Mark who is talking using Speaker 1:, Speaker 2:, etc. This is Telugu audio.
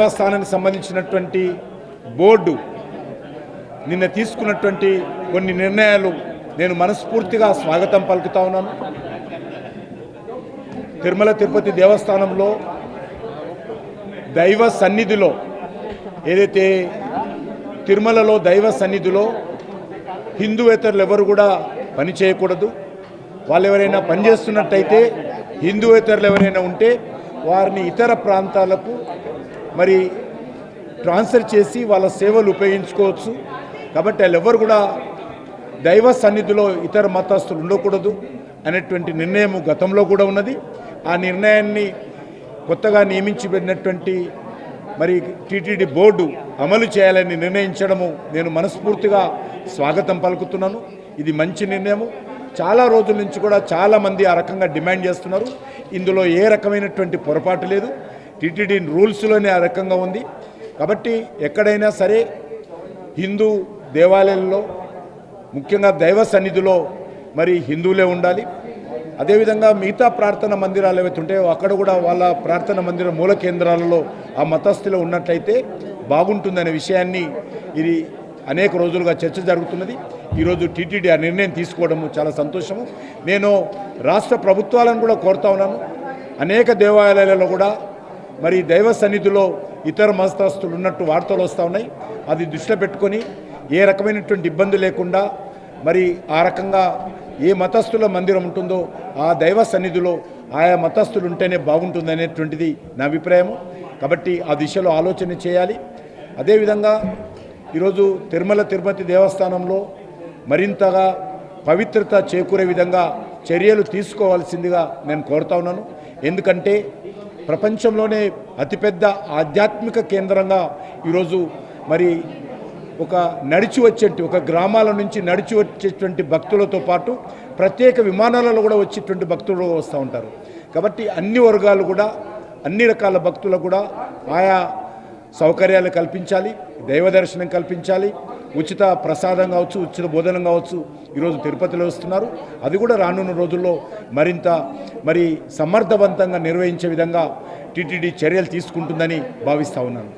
Speaker 1: దేవస్థానానికి సంబంధించినటువంటి బోర్డు నిన్న తీసుకున్నటువంటి కొన్ని నిర్ణయాలు నేను మనస్ఫూర్తిగా స్వాగతం పలుకుతా ఉన్నాను. తిరుమల తిరుపతి దేవస్థానంలో దైవ సన్నిధిలో ఏదైతే తిరుమలలో దైవ సన్నిధిలో హిందువేతరులు ఎవరు కూడా పని చేయకూడదు. వాళ్ళు ఎవరైనా పనిచేస్తున్నట్టయితే హిందువేతరులు ఎవరైనా ఉంటే వారిని ఇతర ప్రాంతాలకు మరి ట్రాన్స్ఫర్ చేసి వాళ్ళ సేవలు ఉపయోగించుకోవచ్చు. కాబట్టి వాళ్ళెవ్వరు కూడా దైవ సన్నిధిలో ఇతర మతస్థులు ఉండకూడదు అనేటువంటి నిర్ణయం గతంలో కూడా ఉన్నది. ఆ నిర్ణయాన్ని కొత్తగా నియమించబడినటువంటి మరి టీటీడీ బోర్డు అమలు చేయాలని నిర్ణయించడము నేను మనస్ఫూర్తిగా స్వాగతం పలుకుతున్నాను. ఇది మంచి నిర్ణయము. చాలా రోజుల నుంచి కూడా చాలామంది ఆ రకంగా డిమాండ్ చేస్తున్నారు. ఇందులో ఏ రకమైనటువంటి పొరపాటు లేదు. టీటీడీ రూల్స్లోనే ఆ రకంగా ఉంది. కాబట్టి ఎక్కడైనా సరే హిందూ దేవాలయంలో ముఖ్యంగా దైవ సన్నిధిలో మరి హిందువులే ఉండాలి. అదేవిధంగా మిగతా ప్రార్థన మందిరాలు ఏవైతే ఉంటాయో అక్కడ కూడా వాళ్ళ ప్రార్థన మందిర మూల కేంద్రాలలో ఆ మతస్థులు ఉన్నట్లయితే బాగుంటుందనే విషయాన్ని ఇది అనేక రోజులుగా చర్చ జరుగుతున్నది. ఈరోజు టీటీడీ ఆ నిర్ణయం తీసుకోవడము చాలా సంతోషము. నేను రాష్ట్ర ప్రభుత్వాలను కూడా కోరుతా ఉన్నాను. అనేక దేవాలయాలలో కూడా మరి దైవ సన్నిధిలో ఇతర మతస్థులు ఉన్నట్టు వార్తలు వస్తూ ఉన్నాయి. అది దృష్టిలో పెట్టుకొని ఏ రకమైనటువంటి ఇబ్బంది లేకుండా మరి ఆ రకంగా ఏ మతస్థుల మందిరం ఉంటుందో ఆ దైవ సన్నిధిలో ఆయా మతస్థులు ఉంటేనే బాగుంటుంది అనేటువంటిది నా అభిప్రాయము. కాబట్టి ఆ దిశలో ఆలోచన చేయాలి. అదేవిధంగా ఈరోజు తిరుమల తిరుపతి దేవస్థానంలో మరింతగా పవిత్రత చేకూరే విధంగా చర్యలు తీసుకోవాల్సిందిగా నేను కోరుతా ఉన్నాను. ఎందుకంటే ప్రపంచంలోనే అతిపెద్ద ఆధ్యాత్మిక కేంద్రంగా ఈరోజు మరి ఒక నడిచి వచ్చేటి ఒక గ్రామాల నుంచి నడిచి వచ్చేటువంటి భక్తులతో పాటు ప్రత్యేక విమానాలలో కూడా వచ్చేటువంటి భక్తులు వస్తూ ఉంటారు. కాబట్టి అన్ని వర్గాలు కూడా అన్ని రకాల భక్తులకు కూడా ఆయా సౌకర్యాలు కల్పించాలి దైవ దర్శనం కల్పించాలి ఉచిత ప్రసాదం కావచ్చు ఉచిత బోధనం కావచ్చు ఈరోజు తిరుపతిలో వస్తున్నారు. అది కూడా రానున్న రోజుల్లో మరింత మరి సమర్థవంతంగా నిర్వహించే విధంగా టీటీడీ చర్యలు తీసుకుంటుందని భావిస్తా ఉన్నాను.